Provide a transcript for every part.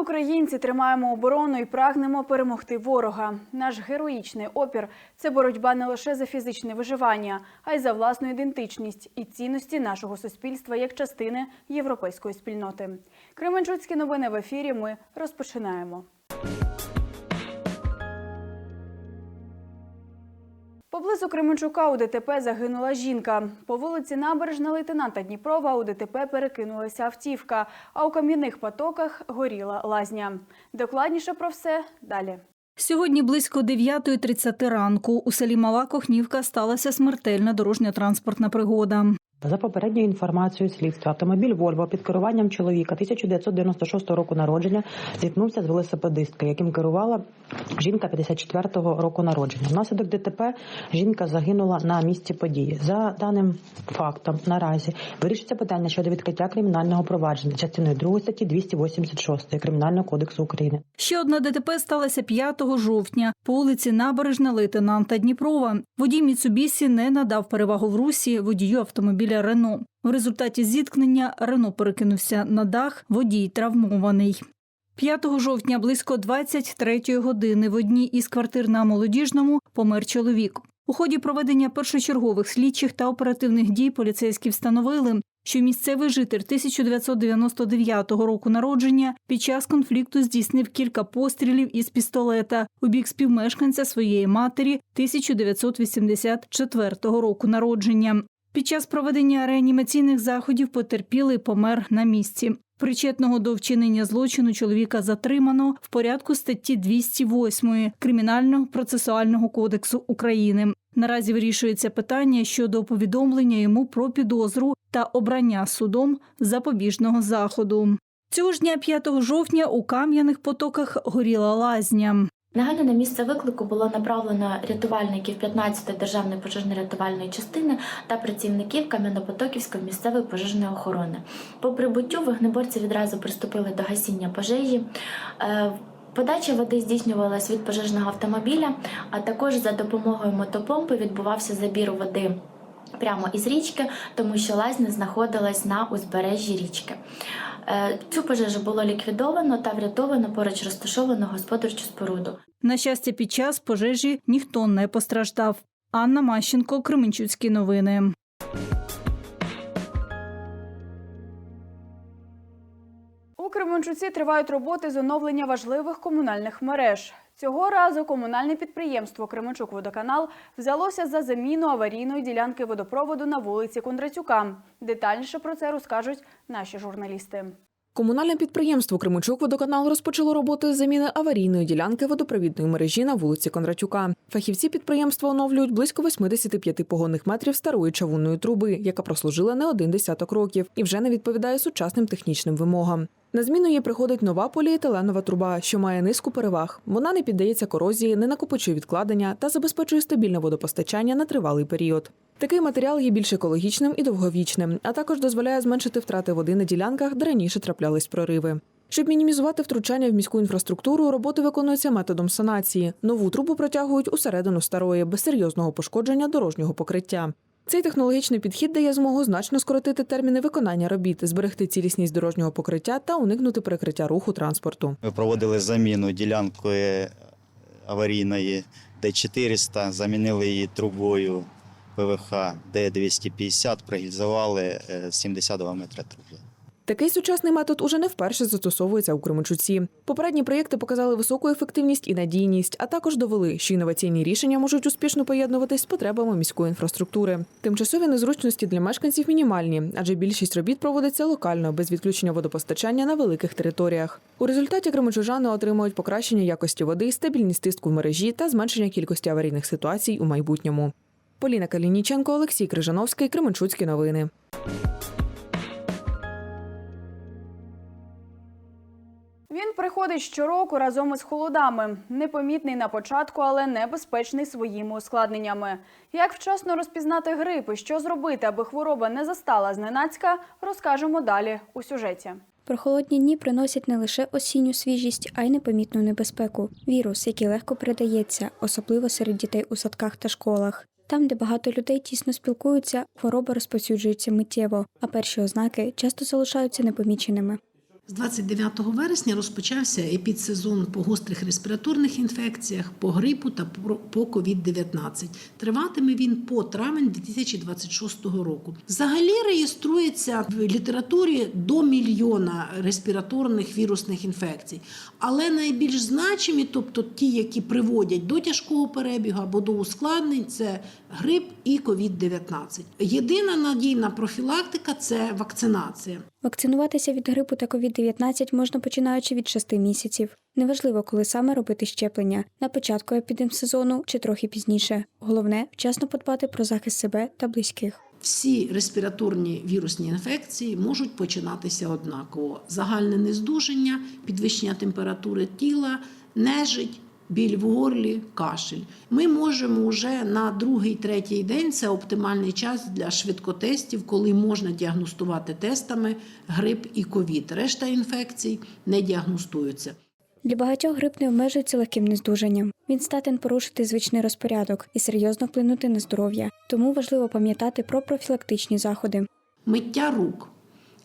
Українці, тримаємо оборону і прагнемо перемогти ворога. Наш героїчний опір це боротьба не лише за фізичне виживання, а й за власну ідентичність і цінності нашого суспільства як частини європейської спільноти. Кременчуцькі новини в ефірі. Ми розпочинаємо. Поблизу Кременчука у ДТП загинула жінка. По вулиці Набережна лейтенанта Дніпрова у ДТП перекинулася автівка, а у кам'яних потоках горіла лазня. Докладніше про все далі. Сьогодні близько 9.30 ранку у селі Мала Кохнівка сталася смертельна дорожньо-транспортна пригода. За попередньою інформацією слідства, автомобіль Вольво під керуванням чоловіка 1996 року народження зіткнувся з велосипедисткою, яким керувала жінка 54-го року народження. Внаслідок ДТП жінка загинула на місці події. За даним фактом, наразі вирішиться питання щодо відкриття кримінального провадження частиною 2 статті 286 Кримінального кодексу України. Ще одна ДТП сталася 5 жовтня по вулиці Набережна лейтенанта Дніпрова. Водій Міцубісі не надав перевагу в русі водію автомобіля Рено. В результаті зіткнення Рено перекинувся на дах, водій травмований. 5 жовтня близько 23 години в одній із квартир на молодіжному помер чоловік. У ході проведення першочергових слідчих та оперативних дій поліцейські встановили, що місцевий житель 1999 року народження під час конфлікту здійснив кілька пострілів із пістолета у бік співмешканця своєї матері 1984 року народження. Під час проведення реанімаційних заходів потерпілий помер на місці. Причетного до вчинення злочину чоловіка затримано в порядку статті 208 Кримінального процесуального кодексу України. Наразі вирішується питання щодо повідомлення йому про підозру та обрання судом запобіжного заходу. Цього ж дня 5 жовтня у кам'яних потоках горіла лазня. Негайно на місце виклику було направлено рятувальників 15-ї державної пожежно-рятувальної частини та працівників Кам'янопотоківської місцевої пожежної охорони. По прибуттю вогнеборці відразу приступили до гасіння пожежі. Е, Подача води здійснювалась від пожежного автомобіля, а також за допомогою мотопомпи відбувався забір води прямо із річки, тому що лазня знаходилась на узбережжі річки. Е, Цю пожежу було ліквідовано та врятовано поруч розташовану господарчу споруду. На щастя, під час пожежі ніхто не постраждав. Анна Мащенко, Кременчуцькі новини. У Кременчуці тривають роботи з оновлення важливих комунальних мереж. Цього разу комунальне підприємство Кременчук-Водоканал взялося за заміну аварійної ділянки водопроводу на вулиці Кондратюка. Детальніше про це розкажуть наші журналісти. Комунальне підприємство Кременчук водоканал розпочало роботи з заміни аварійної ділянки водопровідної мережі на вулиці Кондратюка. Фахівці підприємства оновлюють близько 85 погонних метрів старої чавунної труби, яка прослужила не один десяток років і вже не відповідає сучасним технічним вимогам. На зміну їй приходить нова поліетиленова труба, що має низку переваг. Вона не піддається корозії, не накопичує відкладення та забезпечує стабільне водопостачання на тривалий період. Такий матеріал є більш екологічним і довговічним, а також дозволяє зменшити втрати води на ділянках, де раніше траплялись прориви. Щоб мінімізувати втручання в міську інфраструктуру, роботи виконуються методом санації. Нову трубу протягують усередину старої без серйозного пошкодження дорожнього покриття. Цей технологічний підхід дає змогу значно скоротити терміни виконання робіт, зберегти цілісність дорожнього покриття та уникнути перекриття руху транспорту. Ми проводили заміну ділянкою аварійної Д400, замінили її трубою ПВХ Д250, пригільзували е, 72 метри труби. Такий сучасний метод уже не вперше застосовується у Кременчуці. Попередні проєкти показали високу ефективність і надійність, а також довели, що інноваційні рішення можуть успішно поєднуватись з потребами міської інфраструктури. Тимчасові незручності для мешканців мінімальні, адже більшість робіт проводиться локально без відключення водопостачання на великих територіях. У результаті кременчужани отримують покращення якості води, стабільність тиску в мережі та зменшення кількості аварійних ситуацій у майбутньому. Поліна Калініченко, Олексій Крижановський, Кременчуцькі новини. Він приходить щороку разом із холодами. Непомітний на початку, але небезпечний своїми ускладненнями. Як вчасно розпізнати грип і що зробити, аби хвороба не застала зненацька, розкажемо далі у сюжеті. Прохолодні дні приносять не лише осінню свіжість, а й непомітну небезпеку. Вірус, який легко передається, особливо серед дітей у садках та школах. Там, де багато людей тісно спілкуються, хвороба розповсюджується миттєво, а перші ознаки часто залишаються непоміченими. З 29 вересня розпочався епідсезон по гострих респіраторних інфекціях, по грипу та по COVID-19. Триватиме він по травень 2026 року. Взагалі реєструється в літературі до мільйона респіраторних вірусних інфекцій, але найбільш значимі, тобто ті, які приводять до тяжкого перебігу або до ускладнень, це грип і COVID-19. Єдина надійна профілактика це вакцинація. Вакцинуватися від грипу та COVID-19 можна починаючи від 6 місяців. Неважливо, коли саме робити щеплення на початку епідемсезону чи трохи пізніше. Головне вчасно подбати про захист себе та близьких. Всі респіраторні вірусні інфекції можуть починатися однаково: загальне нездужання, підвищення температури тіла, нежить. Біль в горлі, кашель. Ми можемо вже на другий, третій день це оптимальний час для швидкотестів, коли можна діагностувати тестами грип і ковід. Решта інфекцій не діагностуються. Для багатьох грип не обмежується легким нездужанням. Він статен порушити звичний розпорядок і серйозно вплинути на здоров'я. Тому важливо пам'ятати про профілактичні заходи. Миття рук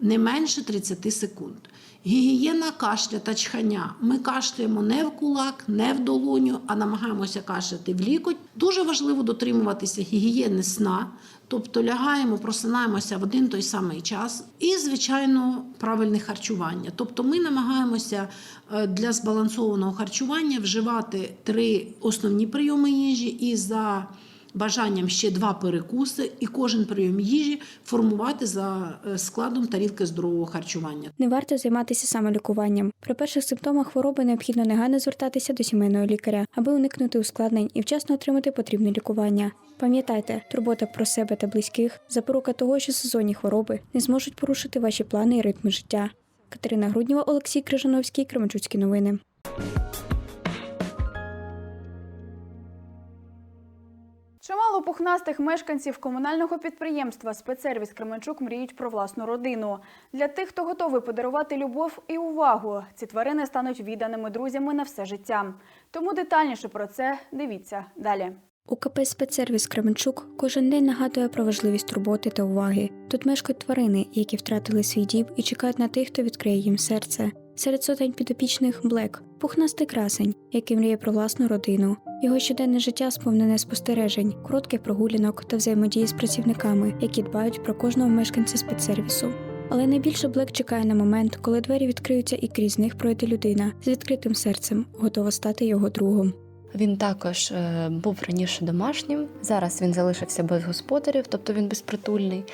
не менше 30 секунд. Гігієна кашля та чхання. Ми кашляємо не в кулак, не в долоню, а намагаємося кашляти в лікоть. Дуже важливо дотримуватися гігієни сна, тобто лягаємо, просинаємося в один той самий час. І, звичайно, правильне харчування. Тобто ми намагаємося е, для збалансованого харчування вживати три основні прийоми їжі і за бажанням ще два перекуси, і кожен прийом їжі формувати за е, складом тарілки здорового харчування. Не варто займатися самолікуванням. При перших симптомах хвороби необхідно негайно звертатися до сімейного лікаря, аби уникнути ускладнень і вчасно отримати потрібне лікування. Пам'ятайте, турбота про себе та близьких запорука того, що сезонні хвороби не зможуть порушити ваші плани і ритми життя. Катерина Груднєва, Олексій Крижановський, Кременчуцькі новини. Чимало пухнастих мешканців комунального підприємства Спецсервіс Кременчук мріють про власну родину. Для тих, хто готовий подарувати любов і увагу, ці тварини стануть відданими друзями на все життя. Тому детальніше про це дивіться далі. У КП «Спецсервіс Кременчук кожен день нагадує про важливість турботи та уваги. Тут мешкають тварини, які втратили свій дім і чекають на тих, хто відкриє їм серце. Серед сотень підопічних Блек пухнастий красень, який мріє про власну родину. Його щоденне життя сповнене спостережень, коротких прогулянок та взаємодії з працівниками, які дбають про кожного мешканця спецсервісу. Але найбільше Блек чекає на момент, коли двері відкриються і крізь них пройде людина з відкритим серцем, готова стати його другом. Він також е, був раніше домашнім. Зараз він залишився без господарів, тобто він безпритульний.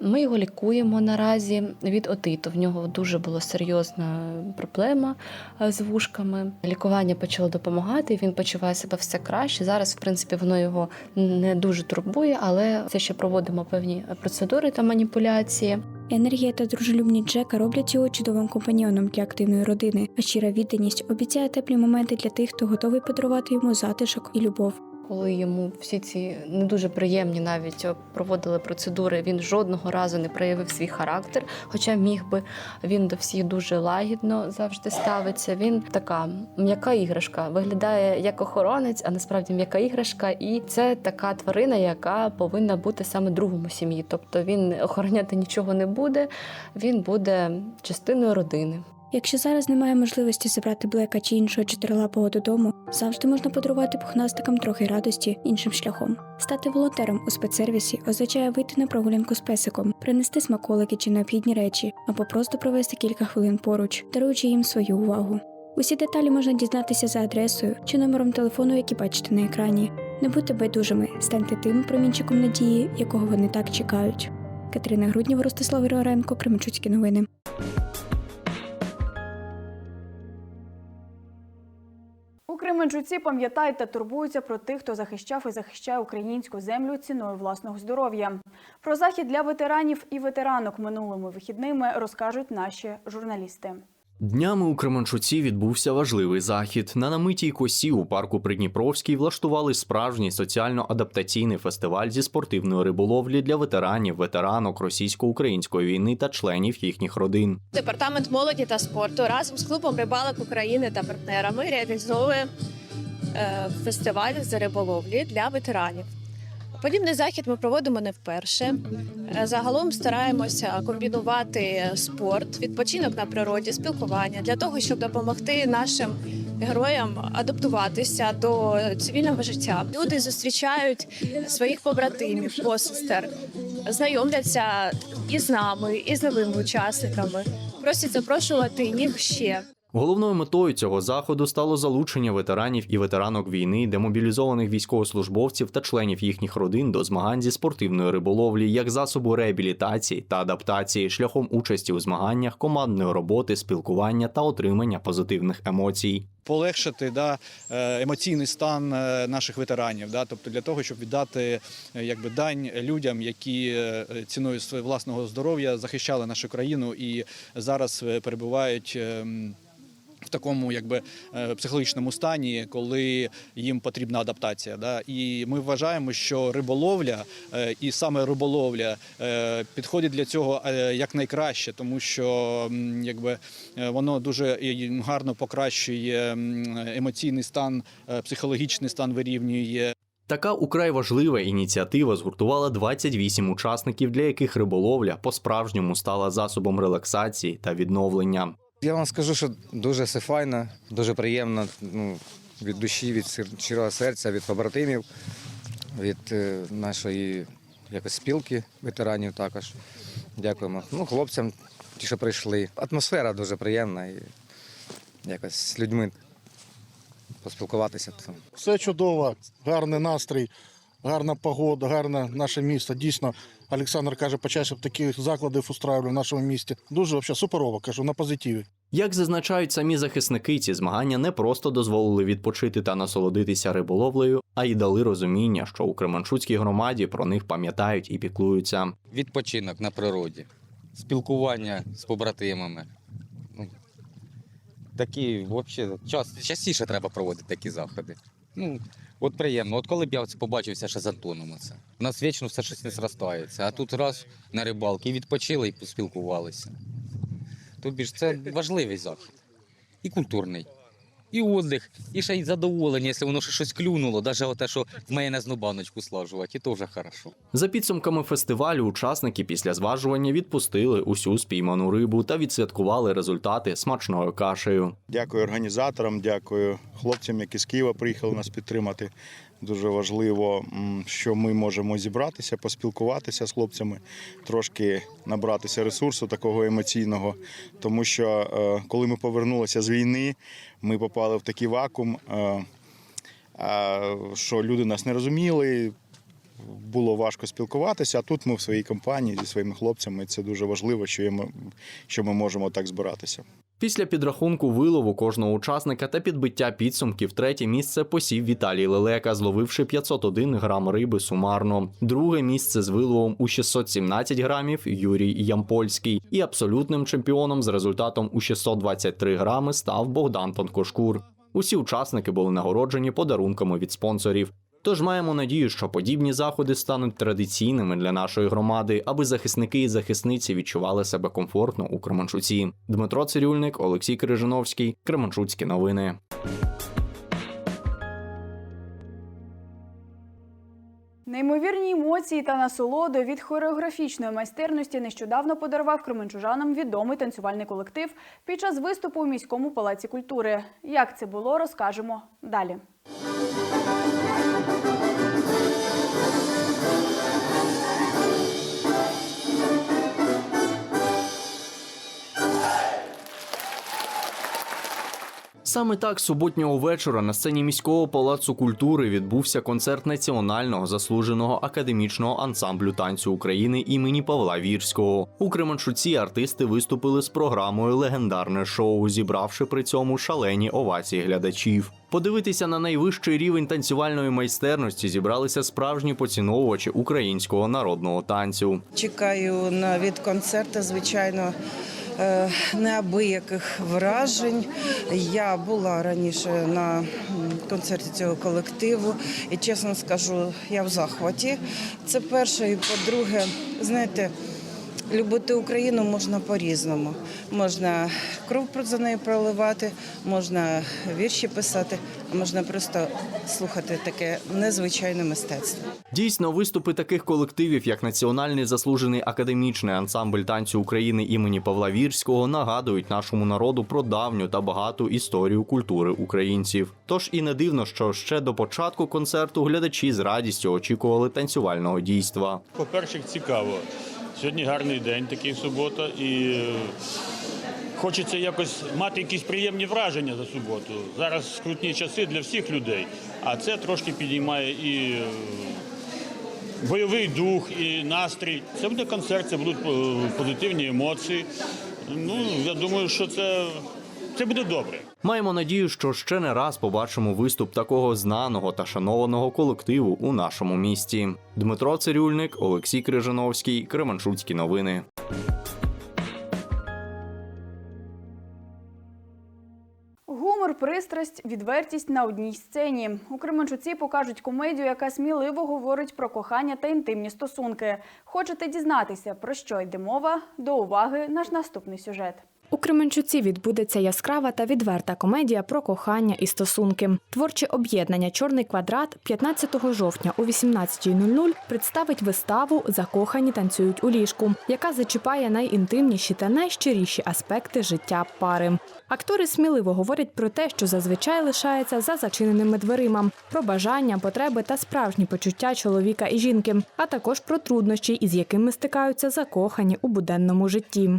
Ми його лікуємо наразі від отиту. В нього дуже була серйозна проблема е, з вушками. Лікування почало допомагати. Він почуває себе все краще. Зараз, в принципі, воно його не дуже турбує, але все ще проводимо певні процедури та маніпуляції. Енергія та дружелюбність Джека роблять його чудовим компаньйоном для активної родини, а щира відданість обіцяє теплі моменти для тих, хто готовий подарувати йому затишок і любов. Коли йому всі ці не дуже приємні навіть е, проводили процедури, він жодного разу не проявив свій характер, хоча міг би він до всіх дуже лагідно завжди ставиться. Він така м'яка іграшка, виглядає як охоронець, а насправді м'яка іграшка. І це така тварина, яка повинна бути саме другом у сім'ї. Тобто він охороняти нічого не буде, він буде частиною родини. Якщо зараз немає можливості забрати Блека чи іншого чотирилапого додому, завжди можна подарувати пухнастикам трохи радості іншим шляхом. Стати волонтером у спецсервісі означає вийти на прогулянку з песиком, принести смаколики чи необхідні речі, або просто провести кілька хвилин поруч, даруючи їм свою увагу. Усі деталі можна дізнатися за адресою чи номером телефону, які бачите на екрані. Не будьте байдужими, станьте тим промінчиком надії, якого вони так чекають. Катерина Груднєва, Ростислав Григоренко, Кременчуцькі новини. Кременчуці пам'ятають та турбуються про тих, хто захищав і захищає українську землю ціною власного здоров'я. Про захід для ветеранів і ветеранок минулими вихідними розкажуть наші журналісти. Днями у Кременчуці відбувся важливий захід. На намитій косі у парку Придніпровський влаштували справжній соціально-адаптаційний фестиваль зі спортивної риболовлі для ветеранів, ветеранок російсько-української війни та членів їхніх родин. Департамент молоді та спорту разом з клубом рибалок України та партнерами реалізовує е, фестиваль з риболовлі для ветеранів. Подібний захід ми проводимо не вперше. Е, Загалом стараємося комбінувати спорт, відпочинок на природі, спілкування для того, щоб допомогти нашим героям адаптуватися до цивільного життя. Люди зустрічають своїх побратимів, посестер, знайомляться і з нами, і з новими учасниками. Просять запрошувати їх ще. Головною метою цього заходу стало залучення ветеранів і ветеранок війни, демобілізованих військовослужбовців та членів їхніх родин до змагань зі спортивної риболовлі як засобу реабілітації та адаптації шляхом участі у змаганнях, командної роботи, спілкування та отримання позитивних емоцій. полегшити да, е, емоційний стан е, наших ветеранів, да, тобто для того, щоб віддати е, якби дань людям, які ціною власного здоров'я захищали нашу країну і зараз перебувають. В такому якби е, психологічному стані, коли їм потрібна адаптація, да і ми вважаємо, що риболовля е, і саме риболовля е, підходить для цього е, якнайкраще, тому що якби воно дуже гарно покращує емоційний стан, психологічний стан вирівнює. Така украй важлива ініціатива згуртувала 28 учасників, для яких риболовля по-справжньому стала засобом релаксації та відновлення. Я вам скажу, що дуже все файно, дуже приємно. Ну, від душі, від щирого серця, від побратимів, від е, нашої якось спілки ветеранів також. Дякуємо. Ну, хлопцям, ті, що прийшли. Атмосфера дуже приємна і якось з людьми поспілкуватися. Все чудово, гарний настрій, гарна погода, гарне наше місто. Дійсно, Олександр каже, почаще б таких закладів устраювали в нашому місті. Дуже взагалі суперово, кажу, на позитиві. Як зазначають самі захисники, ці змагання не просто дозволили відпочити та насолодитися риболовлею, а й дали розуміння, що у Кременчуцькій громаді про них пам'ятають і піклуються. Відпочинок на природі, спілкування з побратимами. Ну, такі, взагалі, час, частіше треба проводити такі заходи. Ну, от приємно. От коли б я побачився ще з Антоном оце. У нас вічно все щось не зростається. А тут раз на рибалки і відпочили і поспілкувалися. Тобі ж це важливий захід. І культурний. І отдих, і ще й задоволення, якщо воно ще щось клюнуло, навіть те, що в мене зну баночку слажувати, і то вже хорошо. За підсумками фестивалю, учасники після зважування відпустили усю спійману рибу та відсвяткували результати смачною кашею. Дякую організаторам, дякую хлопцям, які з Києва приїхали нас підтримати. Дуже важливо, що ми можемо зібратися, поспілкуватися з хлопцями, трошки набратися ресурсу такого емоційного. Тому що е, коли ми повернулися з війни, ми попали в такий вакуум, е, е, що люди нас не розуміли. Було важко спілкуватися, а тут ми в своїй компанії зі своїми хлопцями. Це дуже важливо, що ми можемо так збиратися. Після підрахунку вилову кожного учасника та підбиття підсумків третє місце посів Віталій Лелека, зловивши 501 грам риби сумарно. Друге місце з виловом у 617 грамів Юрій Ямпольський. І абсолютним чемпіоном з результатом у 623 грами став Богдан Тонкошкур. Усі учасники були нагороджені подарунками від спонсорів. Тож маємо надію, що подібні заходи стануть традиційними для нашої громади, аби захисники і захисниці відчували себе комфортно у Кременчуці. Дмитро Цирюльник, Олексій Крижановський, Кременчуцькі новини. Неймовірні емоції та насолоду від хореографічної майстерності нещодавно подарував кременчужанам відомий танцювальний колектив під час виступу у міському палаці культури. Як це було, розкажемо далі. Саме так суботнього вечора на сцені міського палацу культури відбувся концерт національного заслуженого академічного ансамблю танцю України імені Павла Вірського. У Кременчуці артисти виступили з програмою Легендарне шоу, зібравши при цьому шалені овації глядачів. Подивитися на найвищий рівень танцювальної майстерності зібралися справжні поціновувачі українського народного танцю. Чекаю на від концерту, звичайно. Е, Неабияких вражень. Я була раніше на концерті цього колективу, і чесно скажу, я в захваті. Це перше. І по-друге, знаєте, Любити Україну можна по-різному. Можна кров про- за неї проливати, можна вірші писати, а можна просто слухати таке незвичайне мистецтво. Дійсно, виступи таких колективів, як Національний заслужений академічний ансамбль танцю України імені Павла Вірського, нагадують нашому народу про давню та багату історію культури українців. Тож і не дивно, що ще до початку концерту глядачі з радістю очікували танцювального дійства. По-перше, цікаво. Сьогодні гарний день, такий субота, і е, хочеться якось мати якісь приємні враження за суботу. Зараз скрутні часи для всіх людей, а це трошки підіймає і е, бойовий дух, і настрій. Це буде концерт, це будуть е, позитивні емоції. Ну, я думаю, що це, це буде добре. Маємо надію, що ще не раз побачимо виступ такого знаного та шанованого колективу у нашому місті. Дмитро Цирюльник, Олексій Крижановський, Кременчуцькі новини. Гумор, пристрасть, відвертість на одній сцені. У Кременчуці покажуть комедію, яка сміливо говорить про кохання та інтимні стосунки. Хочете дізнатися, про що йде мова? До уваги наш наступний сюжет. У Кременчуці відбудеться яскрава та відверта комедія про кохання і стосунки. Творче об'єднання Чорний квадрат 15 жовтня о 18.00 представить виставу Закохані танцюють у ліжку, яка зачіпає найінтимніші та найщиріші аспекти життя пари. Актори сміливо говорять про те, що зазвичай лишається за зачиненими дверима, про бажання, потреби та справжні почуття чоловіка і жінки, а також про труднощі, із якими стикаються закохані у буденному житті.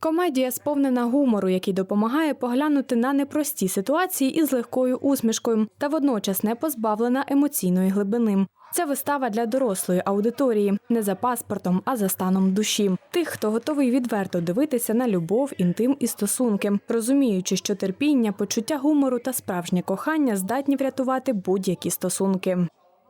Комедія сповнена гумору, який допомагає поглянути на непрості ситуації із легкою усмішкою та водночас не позбавлена емоційної глибини. Це вистава для дорослої аудиторії, не за паспортом, а за станом душі. Тих, хто готовий відверто дивитися на любов, інтим і стосунки, розуміючи, що терпіння, почуття гумору та справжнє кохання здатні врятувати будь-які стосунки.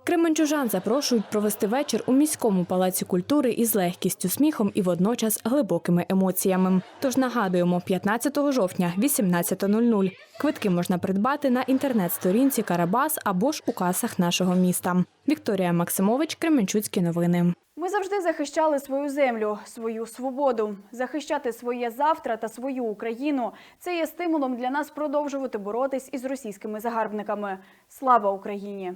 Кременчужан запрошують провести вечір у міському палаці культури із легкістю, сміхом і водночас глибокими емоціями. Тож нагадуємо, 15 жовтня, 18.00. Квитки можна придбати на інтернет-сторінці Карабас або ж у касах нашого міста. Вікторія Максимович, Кременчуцькі новини. Ми завжди захищали свою землю, свою свободу. Захищати своє завтра та свою Україну це є стимулом для нас продовжувати боротись із російськими загарбниками. Слава Україні!